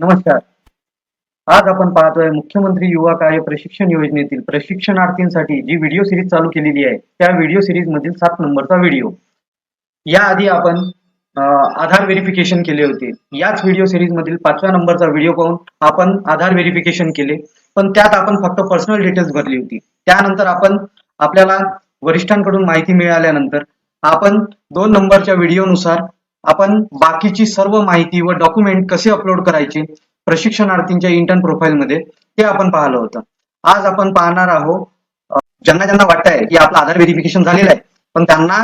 नमस्कार. आज आपण पाहतोय मुख्यमंत्री युवा कार्य प्रशिक्षण योजनेतील प्रशिक्षणार्थींसाठी जी व्हिडिओ सिरीज चालू केलेली आहे त्या व्हिडिओ सिरीज मधील सात नंबरचा व्हिडिओ. याआधी आपण आधार व्हेरिफिकेशन केले होते. याच व्हिडिओ सिरीज मधील पाचव्या नंबरचा व्हिडिओ पाहून आपण आधार व्हेरिफिकेशन केले. पण त्यात आपण फक्त पर्सनल डिटेल्स भरली होती. त्यानंतर आपण आपल्याला वरिष्ठांकडून माहिती मिळाल्यानंतर आपण दोन नंबरच्या व्हिडिओनुसार आपण बाकीची सर्व माहिती व डॉक्युमेंट कसे अपलोड करायचे प्रशिक्षणार्थींच्या इंटर्न प्रोफाईल मध्ये ते आपण पाहिलं होतं. आज आपण पाहणार आहोत ज्यांना ज्यांना ज्यांना वाटतंय की आपलं आधार व्हेरिफिकेशन झालेलं आहे पण त्यांना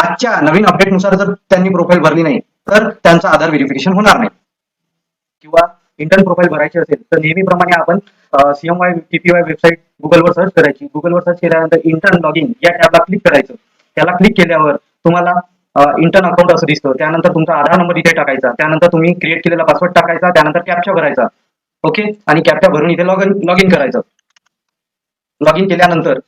आजच्या नवीन अपडेटनुसार जर त्यांनी प्रोफाईल भरली नाही तर त्यांचं आधार व्हेरिफिकेशन होणार नाही. किंवा इंटर्न प्रोफाईल भरायची असेल तर नेहमीप्रमाणे आपण सीएमवाय टीपीवाय वेबसाईट गुगलवर सर्च करायची. गुगलवर सर्च केल्यानंतर इंटर्न लॉगिन या टॅबला क्लिक करायचं. त्याला क्लिक केल्यावर तुम्हाला इंटर्न अकाउंट असं दिसतं. त्यानंतर तुमचा आधार नंबर इथे टाकायचा. त्यानंतर तुम्ही क्रिएट केलेला पासवर्ड टाकायचा. त्यानंतर कॅप्चा भरायचा. ओके आणि कॅप्चा भरून इथे लॉग इन लॉग इन करायचं. लॉग इन केल्यानंतर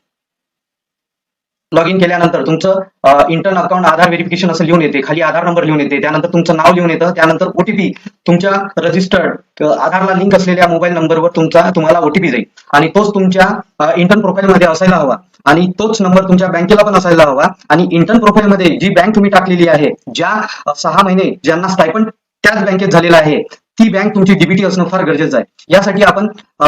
लॉग इन केल्यानंतर तुमचं इंटर्न अकाउंट आधार व्हेरिफिकेशन असं लिहून येते खाली आधार नंबर लिहून येते त्यानंतर तुमचं नाव लिहून येतं त्यानंतर ओटीपी तुमच्या रजिस्टर्ड आधारला लिंक असलेल्या मोबाईल नंबरवर तुमचा तुम्हाला ओटीपी जाईल. आणि तोच तुमच्या इंटर्न प्रोफाईलमध्ये असायला हवा. आणि तोच नंबर तुमच्या बँकेला पण असायला हवा. आणि इंटर्न प्रोफाईलमध्ये जी बँक तुम्ही टाकलेली आहे ज्या सहा महिने ज्यांना स्टायपन त्याच बँकेत झालेला आहे ती बँक तुमची डीबीटी असणं फार गरजेचं आहे. यासाठी आपण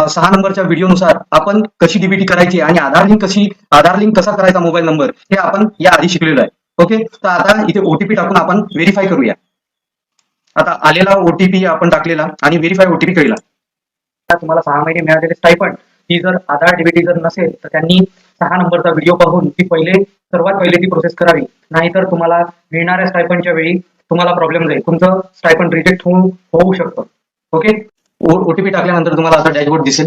सहा नंबरच्या व्हिडिओनुसार आपण कशी डीबीटी करायची आणि आधार लिंक कशी आधार लिंक कसा करायचा मोबाईल नंबर हे आपण या आधी शिकलेलो आहे. ओके तर आता इथे ओटीपी टाकून आपण व्हेरीफाय करूया. आता आलेला ओटीपी आपण टाकलेला आणि व्हेरीफाय ओटीपी कळला तुम्हाला सहा महिने मिळालेले स्टायपंड ही जर आधार डीबीटी जर नसेल तर त्यांनी सहा नंबरचा व्हिडिओ पाहून ती पहिले सर्वात पहिले ती प्रोसेस करावी. नाहीतर तुम्हाला मिळणाऱ्या स्टायपंडच्या वेळी तुम्हाला प्रॉब्लेम जाईल तुमचं स्टायपंड रिजेक्ट होऊ होऊ शकतं. ओके ओटीपी टाकल्यानंतर तुम्हाला असं डॅशबोर्ड दिसेल.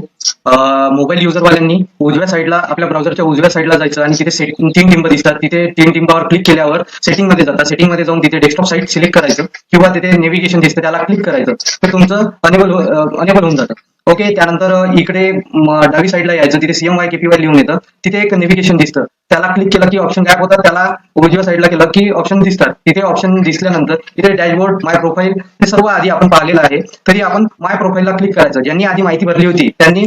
मोबाईल युजरवाल्यांनी उजव्या साईडला आपल्या ब्राउझरच्या उजव्या साईडला जायचं आणि तिथे तीन टिंब दिसतात. तिथे तीन टिंबावर क्लिक केल्यावर सेटिंगमध्ये जातात. सेटिंगमध्ये जाऊन तिथे डेस्कटॉप साईट सिलेक्ट करायचं किंवा तिथे नेव्हिगेशन दिसतं त्याला क्लिक करायचं. तर तुमचं अनेबल हो, अनेबल होऊन जातं. ओके त्यानंतर इकडे डावी साईडला यायचं तिथे सीएम वाय केपीवाय लिहून येतं. तिथे एक नेव्हिगेशन दिसतं. त्याला क्लिक केलं की ऑप्शन गॅप होतात त्याला उजव्या साईडला केलं की ऑप्शन दिसतात. तिथे ऑप्शन दिसल्यानंतर तिथे डॅशबोर्ड माय प्रोफाईल हे सर्व आधी आपण पाहिलेलं आहे. तरी आपण माय प्रोफाईलला क्लिक करायचं. ज्यांनी आधी माहिती भरली होती त्यांनी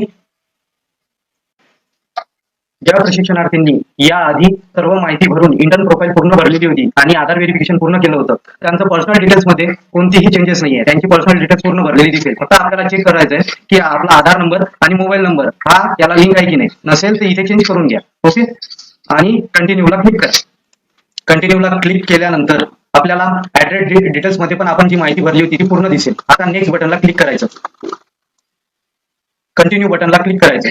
ज्या प्रशिक्षणार्थींनी या आधी सर्व माहिती भरून इंटर्न प्रोफाईल पूर्ण भरलेली होती आणि आधार व्हेरिफिकेशन पूर्ण केलं होतं त्यांचं पर्सनल डिटेल्समध्ये कोणतीही चेंजेस नाहीये. त्यांची पर्सनल डिटेल्स पूर्ण भरलेली दिसेल. फक्त आपल्याला चेक करायचंय की आपला आधार नंबर आणि मोबाईल नंबर हा याला लिंक आहे की नाही. नसेल तर इथे चेंज करून घ्या. ओके? आणि कंटिन्यूला क्लिक करा. कंटिन्यूला क्लिक केल्यानंतर आपल्याला ऍड्रेस डिटेल्समध्ये पण आपण जी माहिती भरली होती ती पूर्ण दिसेल. आता नेक्स्ट बटनला क्लिक करायचं. कंटिन्यू बटनला क्लिक करायचं.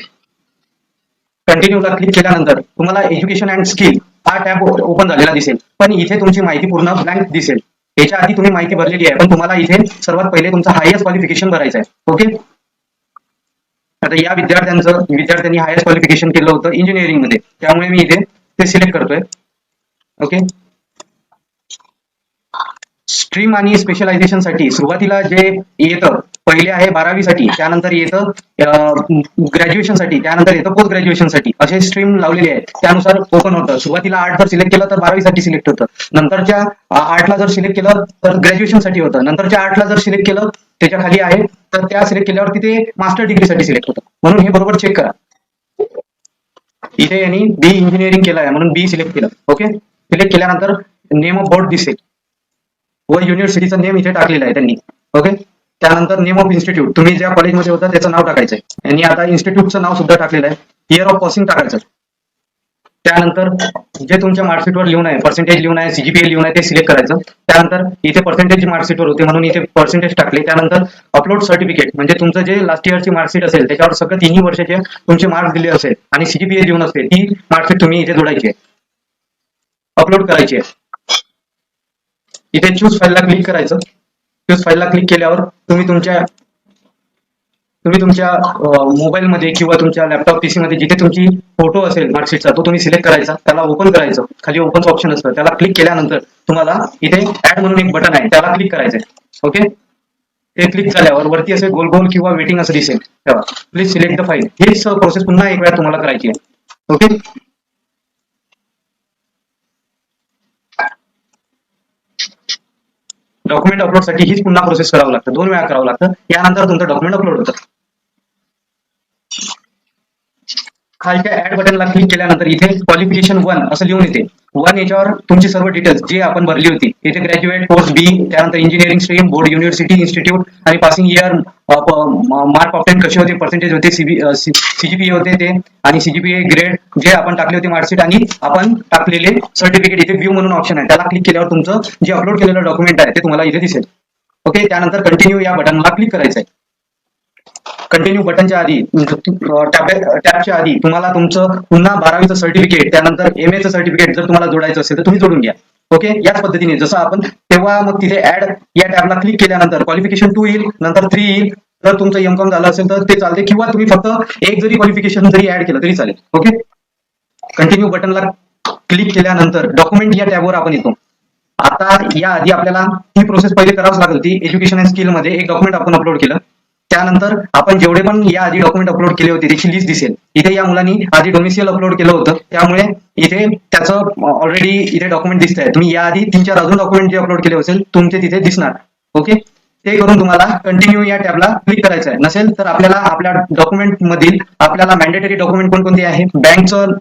कंटिन्यूला क्लिक केल्यानंतर तुम्हाला एज्युकेशन अँड स्किल हा टॅब ओपन झालेला दिसेल. पण इथे तुमची माहिती पूर्ण ब्लँक दिसेल. याच्या आधी तुम्ही माहिती भरलेली आहे पण तुम्हाला इथे सर्वात पहिले तुमचं हायएस्ट क्वालिफिकेशन भरायचं आहे. ओके आता या विद्यार्थ्यांचं विद्यार्थ्यांनी हायएस्ट क्वालिफिकेशन केलं होतं इंजिनिअरिंगमध्ये. त्यामुळे मी इथे ते सिलेक्ट करतोय. ओके स्ट्रीम आणि स्पेशलायझेशनसाठी सुरुवातीला जे येतं पहिले आहे बारावी साठी त्यानंतर येतं ग्रॅज्युएशनसाठी त्यानंतर येतं पोस्ट ग्रॅज्युएशनसाठी. असे स्ट्रीम लावलेले आहेत. त्यानुसार ओपन होतं. सुरुवातीला आर्ट जर सिलेक्ट केलं तर बारावीसाठी सिलेक्ट होतं. नंतरच्या आठला जर सिलेक्ट केलं तर ग्रॅज्युएशनसाठी होतं. नंतरच्या आर्टला जर सिलेक्ट केलं त्याच्याखाली आहे तर त्या सिलेक्ट केल्यावर तिथे मास्टर डिग्री साठी सिलेक्ट होतं. म्हणून हे बरोबर चेक करा. इथे यांनी बी इंजिनिअरिंग केलं आहे म्हणून बी सिलेक्ट केलं. ओके सिलेक्ट केल्यानंतर नेम ऑफ बोर्ड दिसेल. व युनिव्हर्सिटीचं नेम इथे टाकलेलं आहे त्यांनी. ओके त्यानंतर नेम ऑफ इन्स्टिट्यूट तुम्ही ज्या कॉलेजमध्ये होता त्याचं नाव टाकायचं यांनी आता इन्स्टिट्यूटचं नाव सुद्धा टाकलेलं आहे. इयर ऑफ पासिंग टाकायचं त्यानंतर जे तुमच्या मार्कशीटवर लिहून आहे पर्सेंटेज लिहून आहे सीजीपीए लिहून आहे ते सिलेक्ट करायचं. त्यानंतर इथे पर्सेंटेज मार्कशीटवर होते म्हणून इथे पर्सेंटेज टाकले. त्यानंतर अपलोड सर्टिफिकेट म्हणजे तुमचं जे लास्ट इयरची मार्कशीट असेल त्याच्यावर सगळं तिन्ही वर्षाचे तुमचे मार्क्स दिले असेल आणि सीजीपीए लिहून असेल ती मार्कशीट तुम्ही इथे जोडायची आहे. अपलोड करायची आहे. इथे चूज फाईलला क्लिक करायचं. चूज फाईलला क्लिक केल्यावर तुम्ही तुमच्या तुम्ही तुमच्या मोबाईल मध्ये किंवा तुमच्या लॅपटॉप पीसी मध्ये जिथे तुमची फोटो असेल मार्कशीटचा तो तुम्ही सिलेक्ट करायचा. त्याला ओपन करायचं. खाली ओपनचं ऑप्शन असतं. त्याला क्लिक केल्यानंतर तुम्हाला इथे ऍड म्हणून एक बटन आहे. त्याला क्लिक करायचंय. ओके ते क्लिक झाल्यावर वरती असे गोल गोल किंवा वेटिंग असं दिसेल. तेव्हा. प्लीज सिलेक्ट द फाईल हीच प्रोसेस पुन्हा एक वेळा तुम्हाला करायची आहे. ओके डॉक्युमेंट अपलोडसाठी हीच पुन्हा प्रोसेस करावं लागतं. दोन वेळा करावं लागतं. यानंतर तुमचं डॉक्युमेंट अपलोड होतं. खालच्या ऍड बटनला क्लिक केल्यानंतर इथे क्वालिफिकेशन वन असं लिहून येते. वन याच्यावर तुमची सर्व डिटेल्स जे आपण भरली होती इथे ग्रॅज्युएट कोर्स बी त्यानंतर engineering stream board university institute आणि पासिंग इयर मार्क ऑप्टेन कसे होते पर्सेंटेज होते सीजीपीए होते ते आणि सीजीपीए ग्रेड जे आपण टाकले होते मार्कशीट आणि आपण टाकलेले सर्टिफिकेट इथे व्ह्यू म्हणून ऑप्शन आहे. त्याला क्लिक केल्यावर तुमचं जे अपलोड केलेलं डॉक्युमेंट आहे ते तुम्हाला इथे दिसेल. ओके त्यानंतर कंटिन्यू या बटनला क्लिक करायचं आहे कंटिन्यू बटनच्या आधी टॅबच्या आधी तुम्हाला तुमचं पुन्हा बारावीचं सर्टिफिकेट त्यानंतर एम एचं सर्टिफिकेट जर तुम्हाला जोडायचं असेल तर तुम्ही जोडून घ्या. ओके याच पद्धतीने जसं आपण तेव्हा मग तिथे ऍड या टॅबला क्लिक केल्यानंतर क्वालिफिकेशन टू येईल नंतर थ्री येईल. जर तुमचं एम कॉम झालं असेल तर ते चालते किंवा तुम्ही फक्त एक जरी क्वालिफिकेशन जरी ऍड केलं तरी चालेल. ओके कंटिन्यू बटनला क्लिक केल्यानंतर डॉक्युमेंट या टॅबवर आपण येतो. आता या आधी आपल्याला ही प्रोसेस पहिले करावीच लागेल. ती एज्युकेशन अँड स्किलमध्ये एक डॉक्युमेंट आपण अपलोड केलं. त्यानंतर आपण जेवढे पण या आधी डॉक्युमेंट अपलोड केले होते त्याची लिस्ट दिसेल. इथे या मुलांनी आधी डोमिसियल अपलोड केलं होतं. त्यामुळे इथे त्याचं ऑलरेडी इथे डॉक्युमेंट दिसत आहे तुम्ही या आधी तीन चार अजून डॉक्युमेंट जे अपलोड केले असेल तुमचे तिथे दिसणार. ओके ते करून तुम्हाला कंटिन्यू या टॅबला क्लिक करायचं आहे. नसेल तर आपल्याला आपल्या डॉक्युमेंट मधील आपल्याला मॅन्डेटरी डॉक्युमेंट कोणकोणती आहे? बँकचं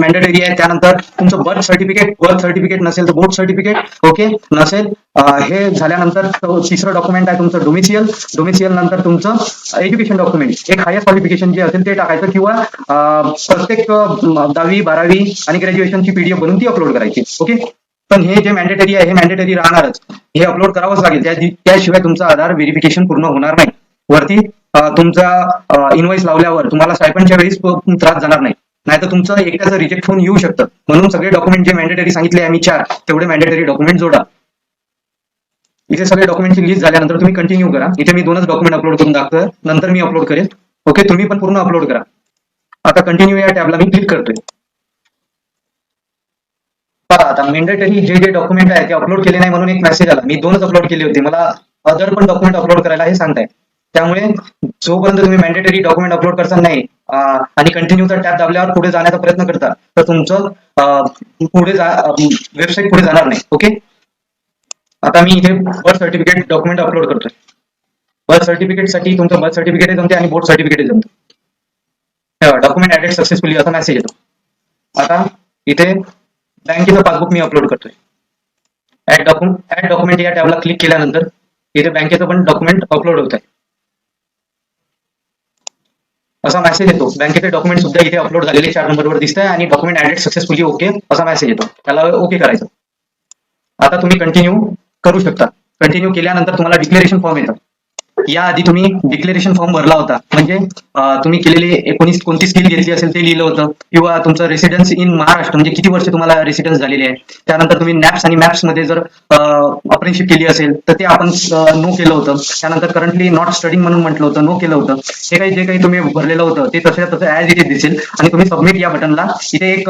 मॅन्डेटरी आहे. त्यानंतर तुमचं बर्थ सर्टिफिकेट बर्थ सर्टिफिकेट नसेल तर बोर्ड सर्टिफिकेट ओके नसेल हे झाल्यानंतर तिसरं डॉक्युमेंट आहे तुमचं डोमिसियल डोमिसियल नंतर तुमचं एज्युकेशन डॉक्युमेंट एक हायर क्वालिफिकेशन जे असेल ते टाकायचं किंवा प्रत्येक दहावी बारावी आणि ग्रॅज्युएशनची पीडीएफ बनवून ती अपलोड करायची. ओके पण हे जे मॅन्डेटरी आहे हे मॅन्डेटरी राहणारच. हे अपलोड करावंच लागेल. त्याशिवाय तुमचा आधार व्हेरिफिकेशन पूर्ण होणार नाही. वरती तुमचा इनवॉइस लावल्यावर तुम्हाला स्टायपनच्या वेळीच त्रास जाणार नाही. नाहीतर तुमचं एकट्याचं रिजेक्ट होऊन येऊ शकतं. म्हणून सगळे डॉक्युमेंट जे मॅन्डेटरी सांगितले आम्ही चार तेवढे मॅन्डेटरी डॉक्युमेंट जोडा. इथे सगळे डॉक्युमेंटची लिस्ट झाल्यानंतर तुम्ही कंटिन्यू करा. इथे मी दोनच डॉक्युमेंट अपलोड करून दाखवतो नंतर मी अपलोड करेन ओके तुम्ही पण पूर्ण अपलोड करा. आता कंटिन्यू या टॅबला मी क्लिक करतोय. पहा आता मेंडेटरी जे जे डॉक्युमेंट आहे ते अपलोड केले नाही म्हणून एक मेसेज आला. मी दोनच अपलोड केले होते. मला अदर पण डॉक्युमेंट अपलोड करायला हे सांगताय. त्यामुळे जोपर्यंत तुम्ही मॅन्डेटरी डॉक्युमेंट अपलोड करता नाही आणि कंटिन्यूचा टॅप दाबल्यावर पुढे जाण्याचा प्रयत्न करता तर तुमचं पुढे वेबसाईट पुढे जाणार नाही. ओके आता मी इथे बर्थ सर्टिफिकेट डॉक्युमेंट अपलोड करतोय. बर्थ सर्टिफिकेटसाठी तुमचं बर्थ सर्टिफिकेट जमते आणि बोर्ड सर्टिफिकेट जमतं डॉक्युमेंट ऍडेड सक्सेसफुली असा मेसेज येतो. आता इथे बँकेचं पासबुक मी अपलोड करतोय. ऍड डॉक्युमेंट ऍड डॉक्युमेंट या टॅबला क्लिक केल्यानंतर इथे बँकेचं पण डॉक्युमेंट अपलोड होत आहे असा मेसेज येतो. बँकेचे डॉक्युमेंट सुद्धा इथे अपलोड झालेले चार नंबरवर दिसत आहे आणि डॉक्युमेंट ऍडेड सक्सेसफुली ओके असा मेसेज येतो. त्याला ओके करायचं. आता तुम्ही कंटिन्यू करू शकता. कंटिन्यू केल्यानंतर तुम्हाला डिक्लेरेशन फॉर्म या याआधी तुम्ही डिक्लेरेशन फॉर्म भरला होता. म्हणजे तुम्ही केलेली एकोणीस कोणती स्किल घेतली असेल ते लिहिलं होतं. किंवा तुमचं रेसिडेन्स इन महाराष्ट्र म्हणजे किती वर्ष तुम्हाला रेसिडेन्स झालेली आहे. त्यानंतर तुम्ही नॅप्स आणि मॅप्समध्ये जर अप्रेनशिप केली असेल तर ते आपण नो केलं होतं. त्यानंतर करंटली नॉट स्टडिंग म्हणून म्हटलं होतं नो केलं होतं. हे काही जे काही तुम्ही भरलेलं होतं ते तसं तसं ऍज इज दिसेल. आणि तुम्ही सबमिट या बटनला इथे एक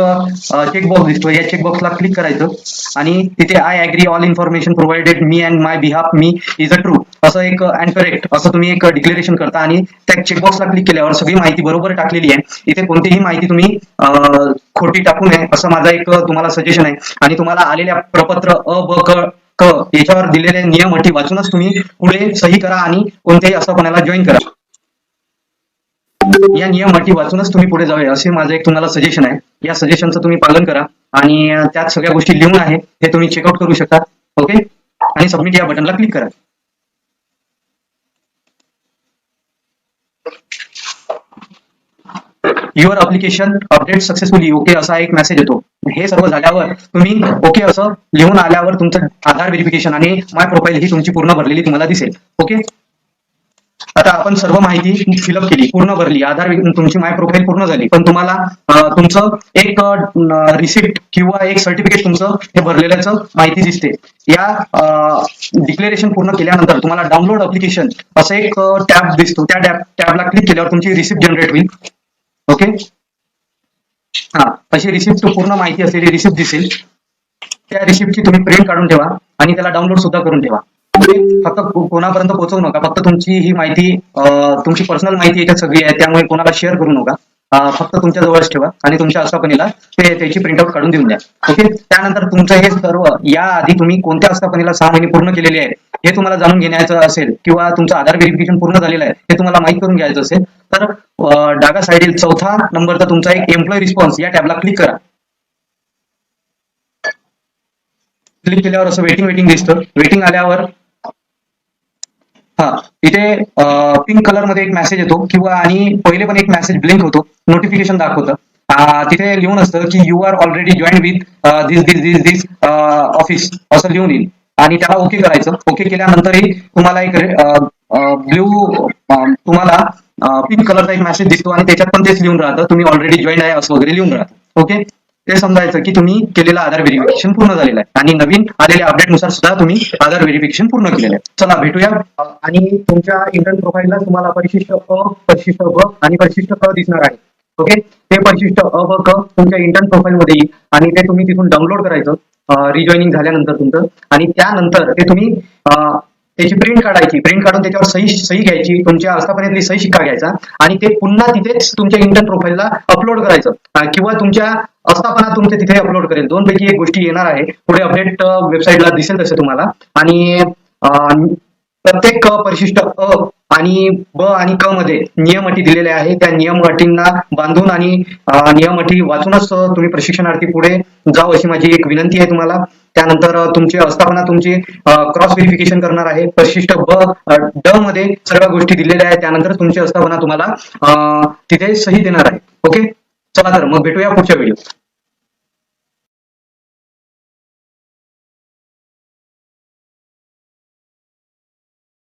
चेकबॉक्स दिसतो या चेकबॉक्सला क्लिक करायचं. आणि तिथे I agree all information provided me and my behalf me is a true असं एक अँड करेक्ट असं तुम्ही एक डिक्लेरेशन करता आणि त्या चेकबॉक्सला क्लिक केल्यावर सगळी माहिती बरोबर टाकलेली आहे. इथे कोणतीही माहिती तुम्ही खोटी टाकू नये असं माझा एक तुम्हाला सजेशन आहे. आणि तुम्हाला आलेल्या प्रपत्र अ ब क क याच्यावर दिलेले नियम अटी वाचूनच तुम्ही पुढे सही करा आणि कोणत्याही असं कोणाला जॉईन करा. या नियम अटी वाचूनच तुम्ही पुढे जावे असे माझं एक तुम्हाला सजेशन आहे. या सजेशनचं तुम्ही पालन करा आणि त्यात सगळ्या गोष्टी लिहून आहे हे तुम्ही चेकआउट करू शकता. ओके आणि सबमिट या बटनला क्लिक करा. Your application update successfully okay असा एक मेसेज येतो. हे सर्व झाल्यावर तुम्ही ओके असं लिहून आल्यावर तुमचं आधार व्हेरिफिकेशन आणि माय प्रोफाईल ही तुमची पूर्ण भरलेली तुम्हाला दिसेल ओके आता आपण सर्व माहिती फिलअप केली पूर्ण भरली आधार तुमची माय प्रोफाईल पूर्ण झाली पण तुम्हाला तुमचं एक रिसिप्ट किंवा एक सर्टिफिकेट तुमचं हे भरलेल्याचं माहिती दिसते. या डिक्लेरेशन पूर्ण केल्यानंतर तुम्हाला डाउनलोड अप्लिकेशन असं एक टॅब दिसतो. त्या टॅबला क्लिक केल्यावर तुमची रिसिप्ट जनरेट होईल. ओके हा अशी रिसिप्ट पूर्ण माहिती असलेली रिसिप्ट दिसेल. त्या रिसिप्टची तुम्ही प्रिंट काढून ठेवा आणि त्याला डाउनलोड सुद्धा करून ठेवा. फक्त कोणापर्यंत पोहोचवू नका फक्त तुमची ही माहिती तुमची पर्सनल माहिती याच्यात सगळी आहे त्यामुळे कोणाला शेअर करू नका. फक्त तुमच्या जवळच ठेवा आणि तुमच्या आस्थापनेला ते त्याची प्रिंटआउट काढून देऊन द्या. ओके त्यानंतर तुमचं हे सर्व या आधी तुम्ही कोणत्या आस्थापनेला सहा महिने पूर्ण केलेले आहेत हे तुम्हाला जाणून घेण्याचं असेल किंवा तुमचं आधार व्हेरिफिकेशन पूर्ण झालेलं आहे हे तुम्हाला माहीत करून घ्यायचं असेल तर डागा साईडील चौथा नंबरचा तुमचा एक एम्प्लॉय रिस्पॉन्स या टॅबला क्लिक करा. क्लिक केल्यावर असं वेटिंग वेटिंग दिसतं. वेटिंग आल्यावर हा. इथे पिंक कलरमध्ये एक मेसेज येतो किंवा आणि पहिले पण एक मेसेज ब्लिंक होतो. नोटिफिकेशन दाखवतं. तिथे लिहून असतं की you are already join with this this this this office असं लिहून येईल. आणि त्याला ओके करायचं. ओके केल्यानंतरही तुम्हाला एक ब्ल्यू तुम्हाला पिंक कलरचा एक मेसेज दिसतो आणि त्याच्यात पण तेच लिहून राहतं. तुम्ही ऑलरेडी जॉईन आहे असं वगैरे लिहून राहतं. ओके ते समजायचं की तुम्ही केलेलं आधार व्हेरिफिकेशन पूर्ण झालेलं आहे. आणि नवीन आलेल्या अपडेटनुसार सुद्धा तुम्ही आधार व्हेरिफिकेशन पूर्ण केलेलं आहे. चला भेटूया. आणि तुमच्या इंटर्न प्रोफाईलला तुम्हाला परिशिष्ट अ परिशिष्ट ब आणि परिशिष्ट क दिसणार आहे. ओके? ते परिशिष्ट अ व क तुमच्या इंटर्न प्रोफाईल मध्ये येईल. आणि ते तुम्ही तिथून डाउनलोड करायचं. रिजॉईनिंग झाल्यानंतर तुमचं. आणि त्यानंतर ते तुम्ही त्याची प्रिंट काढायची. प्रिंट काढून त्याच्यावर सही सही घ्यायची. तुमच्या आस्थापनेतली सही शिक्का घ्यायचा. आणि ते पुन्हा तिथेच तुमच्या इंटर्न प्रोफाईलला अपलोड करायचं. किंवा तुमच्या अस्थापना तुमच्या तिथे अपलोड करेल. दोन पैकी एक गोष्टी येणार आहे. पुढे अपडेट वेबसाईटला दिसेल तसे तुम्हाला. आणि प्रत्येक परिशिष्ट अ आणि ब आणि क मध्ये नियम अटी दिलेले आहे त्या नियम अटींना बांधून आणि नियम अटी वाचूनच तुम्ही प्रशिक्षणार्थी पुढे जाऊ अशी माझी एक विनंती आहे तुम्हाला. त्यानंतर तुमची अस्थापना तुमची क्रॉस व्हेरिफिकेशन करणार आहे. परिशिष्ट ब ड मध्ये सर्व गोष्टी दिलेल्या आहेत. त्यानंतर तुमची अस्थापना तुम्हाला तिथे सही देणार आहे. ओके चला तर मग भेटूया पुढच्या व्हिडिओ